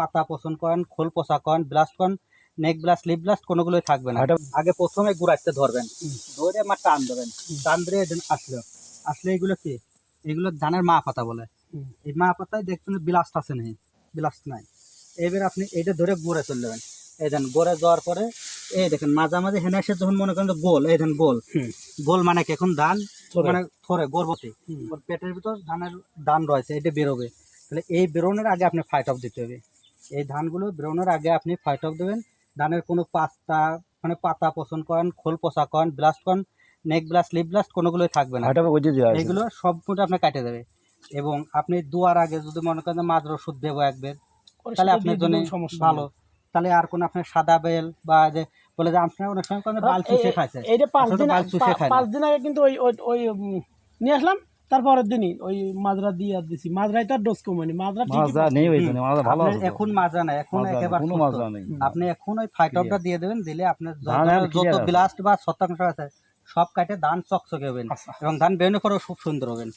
পাতা পচন করেন খোল পচা করেন ব্লাস্ট করেন নেক ব্লাস্ট লিপ ব্লাস্ট কোনোগুলোই থাকবে না। আগে প্রথমে গুড়াইতে ধরবেন। ধরে আমার টান দেবেন। টান ধরে আসলো। আসলে এগুলো কি? এগুলো ধানের মা পাতা বলে। এই মা পাতায় দেখছেন ব্লাস্ট আছে নেই ব্লাস্ট নাই। এবার আপনি এইটা ধরে গড়ে চলে যাবেন। এই দেন গড়ে যাওয়ার পরে এই দেখেন মাঝামাঝি হেনে এসে যখন মনে করেন গোল এই দেন গোল। গোল মানে কি? এখন ধান মানে থরে গর্ভবতী। পেটের ভিতর ধানের ধান রয়েছে এটা বেরোবে। তাহলে এই বেরোনোর আগে আপনি ফাইট অফ দিতে হবে। এই ধানগুলো বেরোনোর আগে আপনি ফাইট অফ দেবেন। ধানের কোনো পাস্তা মানে পাতা পচন করেন খোল পচা করেন ব্লাস্ট করেন নেক ব্লাস্ট লিপ ব্লাস্ট কোনোগুলোই থাকবে না। এগুলো সবগুলো আপনার কাটে দেবে এবং আপনি দুয়ার আগে যদি মনে করেন যে মাদ্র ওষুধ দেবো একবার তাহলে আপনার জন্য ভালো। তাহলে আর কোনো আপনার সাদা বেল বা যে বলে যে আপনার অনেক সময় কোনো বাল চুষে খাইছে পাঁচ দিন আগে কিন্তু ওই ওই ওই নিয়ে আসলাম। তারপরের দিনই ওই মাজরা দিয়ে আর দিছি। মাজরাই তো আর ডোজ কমেনি মাজরা মাজরা মাজা নেই ওই জন্য মাজা ভালো আছে এখন মাজরা নাই এখন একেবারে কোনো মাজরা মাজা নেই। আপনি এখন ওই ফাইট অফটা দিয়ে দেবেন দিলে আপনার যত-। ব্লাস্ট বা শতাংশ আছে সব কাটে ধান চকচকে হবেন আচ্ছা। এবং ধান বেরোনোর পরেও খুব সুন্দর হবেন।